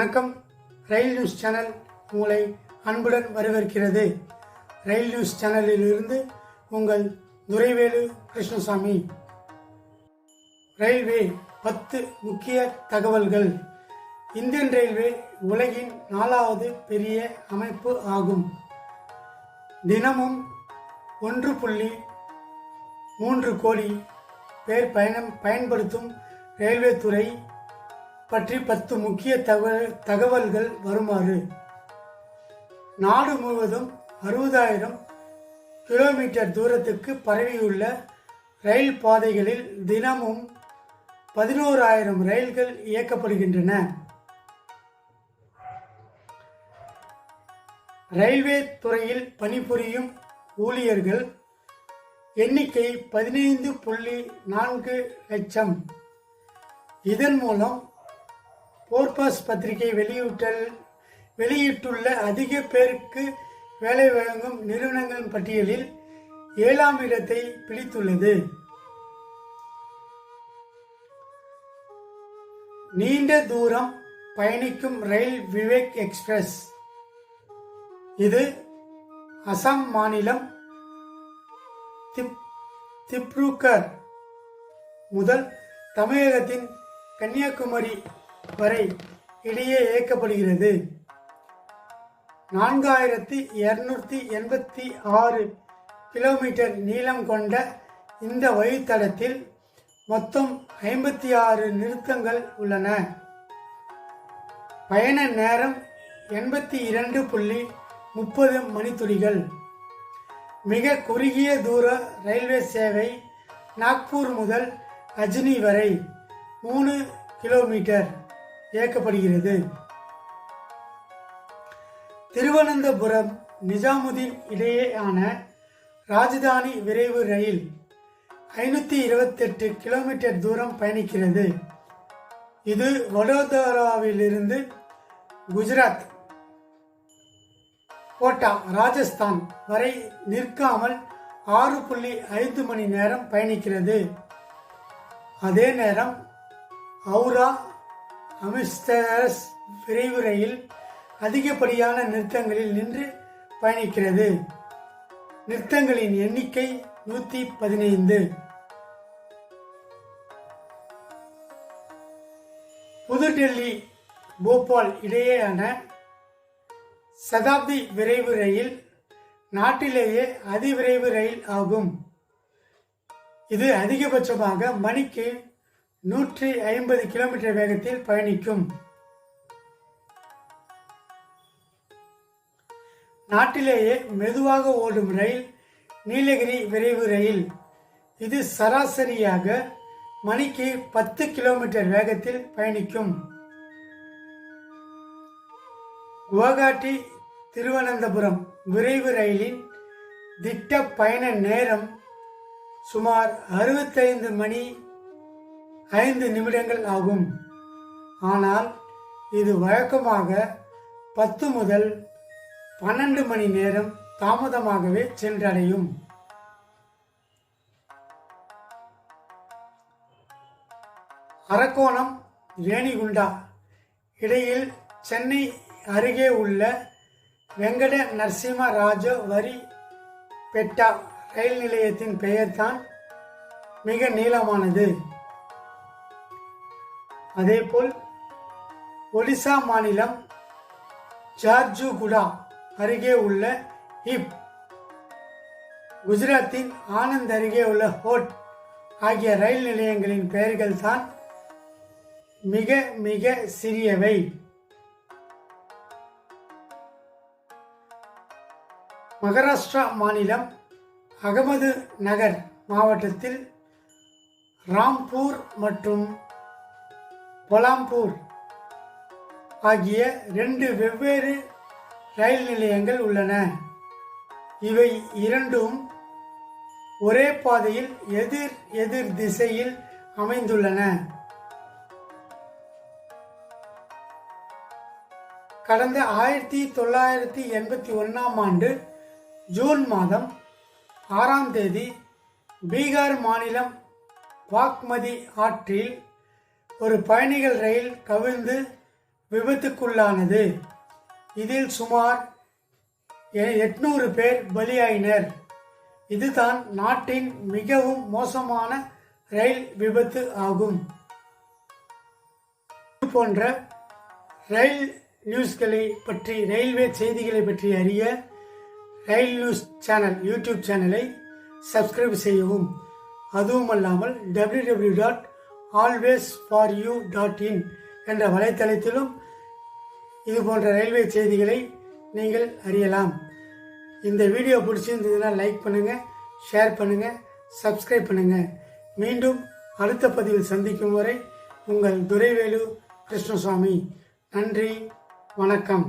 வணக்கம். ரயில் news channel உங்களை அன்புடன் வரவேற்கிறது. ரயில் நியூஸ் சேனலில் இருந்து உங்கள் துரைவேலு கிருஷ்ணசாமி. ரயில்வே பத்து முக்கிய தகவல்கள். இந்தியன் ரயில்வே உலகின் நாலாவது பெரிய அமைப்பு ஆகும். தினமும் ஒன்று புள்ளி மூன்று கோடி பேர் பயணம் பயன்படுத்தும் ரயில்வே துறை பற்றி பத்து முக்கிய தகவல் தகவல்கள் வருமாறு. நாடு முழுவதும் அறுபதாயிரம் கிலோமீட்டர் தூரத்துக்கு பரவியுள்ள ரயில் பாதைகளில் தினமும் பதினோராயிரம் ரயில்கள் இயக்கப்படுகின்றன. ரயில்வே துறையில் பணிபுரியும் ஊழியர்கள் எண்ணிக்கை பதினைந்து புள்ளி நான்கு லட்சம். இதன் மூலம் போர்பாஸ் பத்திரிகை வெளியிட்டல் வெளியிட்டுள்ள அதிக பேருக்கு வேலை வழங்கும் நிறுவனங்களின் பட்டியலில் ஏழாம் இடத்தை பிடித்துள்ளது. நீண்ட தூரம் பயணிக்கும் ரயில் விவேக் எக்ஸ்பிரஸ். இது அசாம் மாநிலம் திப் திப்ருகர் முதல் தமிழகத்தின் கன்னியாகுமரி வரை இடையே இயக்கப்படுகிறது. நான்காயிரத்தி இரநூத்தி எண்பத்தி ஆறு கிலோமீட்டர் நீளம் கொண்ட இந்த வழித்தடத்தில் மொத்தம் ஐம்பத்தி ஆறு நிறுத்தங்கள் உள்ளன. பயண நேரம் எண்பத்தி இரண்டு புள்ளி முப்பது மணித்துளிகள். மிக குறுகிய தூர ரயில்வே சேவை நாக்பூர் முதல் அஜ்னி வரை மூணு கிலோமீட்டர். இயக்கப்படுகிறது திருவனந்தபுரம் நிஜாமுதீன் இடையேயான ராஜதானி விரைவு ரயில் ஐநூற்றி இருபத்தெட்டு கிலோமீட்டர் தூரம் பயணிக்கிறது. இது வடோதராவிலிருந்து குஜராத் கோட்டா ராஜஸ்தான் வரை நிற்காமல் ஆறு புள்ளி ஐந்து மணி நேரம் பயணிக்கிறது. அதே நேரம் ஹவுரா அமிஸ்தரஸ் விரைவு ரயில் அதிகப்படியான நிறுத்தங்களில் நின்று பயணிக்கிறது. நிறுத்தங்களின் எண்ணிக்கை நூற்றி பதினைந்து. புதுடெல்லி போபால் இடையேயான சதாப்தி விரைவு ரயில் நாட்டிலேயே அதிவிரைவு ரயில் ஆகும். இது அதிகபட்சமாக மணிக்கு நூற்றி ஐம்பது கிலோமீட்டர் வேகத்தில் பயணிக்கும். நாட்டிலேயே மெதுவாக ஓடும் ரயில் நீலகிரி விரைவு ரயில். இது சராசரியாக மணிக்கு பத்து கிலோமீட்டர் வேகத்தில் பயணிக்கும். குவஹாட்டி திருவனந்தபுரம் விரைவு ரயிலின் திட்ட பயண நேரம் சுமார் அறுபத்தைந்து மணி ஐந்து நிமிடங்கள் ஆகும். ஆனால் இது வழக்கமாக பத்து முதல் பன்னெண்டு மணி நேரம் தாமதமாகவே சென்றடையும். அரக்கோணம் ரேணிகுண்டா. இடையில் சென்னை அருகே உள்ள வெங்கட நரசிம்மராஜ வரி பெட்டா ரயில் நிலையத்தின் பெயர்தான் மிக நீளமானது. அதேபோல் ஒடிசா மாநிலம் ஜார்ஜுகுடா அருகே உள்ள ஹிப் குஜராத்தின் ஆனந்த் அருகே உள்ள ஹோட் ஆகிய ரயில் நிலையங்களின் பெயர்கள் தான் மிக மிக சிறியவை. மகாராஷ்டிரா மாநிலம் அகமது நகர் மாவட்டத்தில் ராம்பூர் மற்றும் பொலாம்பூர் ஆகிய ரெண்டு வெவ்வேறு ரயில் நிலையங்கள் உள்ளன. இவை இரண்டும் ஒரே பாதையில் எதிர் எதிர் திசையில் அமைந்துள்ளன. கடந்த ஆயிரத்தி தொள்ளாயிரத்தி எண்பத்தி ஒன்றாம் ஆண்டு ஜூன் மாதம் ஆறாம் தேதி பீகார் மாநிலம் வாக்மதி ஆற்றில் ஒரு பயணிகள் ரயில் கவிழ்ந்து விபத்துக்குள்ளானது. இதில் சுமார் எட்நூறு பேர் பலியாயினர். இதுதான் நாட்டின் மிகவும் மோசமான ரயில் விபத்து ஆகும். இது போன்ற ரயில் நியூஸ்களை பற்றி ரயில்வே செய்திகளை பற்றி அறிய ரயில் நியூஸ் சேனல் யூடியூப் சேனலை சப்ஸ்கிரைப் செய்யவும். அதுவும் அல்லாமல் W W dot always for you dot in என்ற வலைத்தளத்திலும் இது போன்ற ரயில்வே செய்திகளை நீங்கள் அறியலாம். இந்த வீடியோ பிடிச்சிருந்ததுன்னா லைக் பண்ணுங்கள் ஷேர் பண்ணுங்கள் சப்ஸ்கிரைப் பண்ணுங்கள் மீண்டும் அடுத்த பதிவில் சந்திக்கும் வரை உங்கள் துரைவேலு கிருஷ்ணசுவாமி நன்றி வணக்கம்.